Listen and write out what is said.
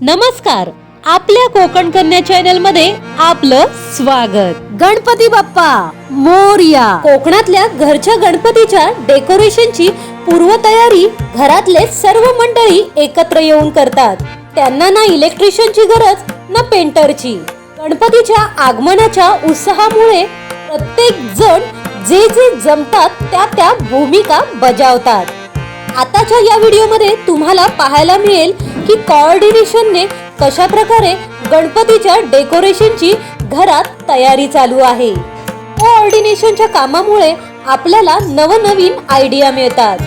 नमस्कार आपल्या कोकण कन्या चॅनलमध्ये आपलं स्वागत. गणपती बाप्पा मोरया. कोकणातल्या घरच्या गणपतीच्या डेकोरेशनची पूर्वतयारी घरातले सर्व मंडळी एकत्र येऊन करतात. त्यांना ना इलेक्ट्रिशियनची गरज ना पेंटरची. गणपतीच्या आगमनाच्या उत्साहामुळे प्रत्येक जण जे जे जमतात त्या त्या भूमिका बजावतात. आताच्या या व्हिडिओमध्ये तुम्हाला पाहायला मिळेल की कोऑर्डिनेशनने कशा प्रकारे गणपतीच्या डेकोरेशनची घरात तयारी चालू आहे? कोऑर्डिनेशनच्या कामामुळे आपल्याला नवनवीन आयडिया मिळतात.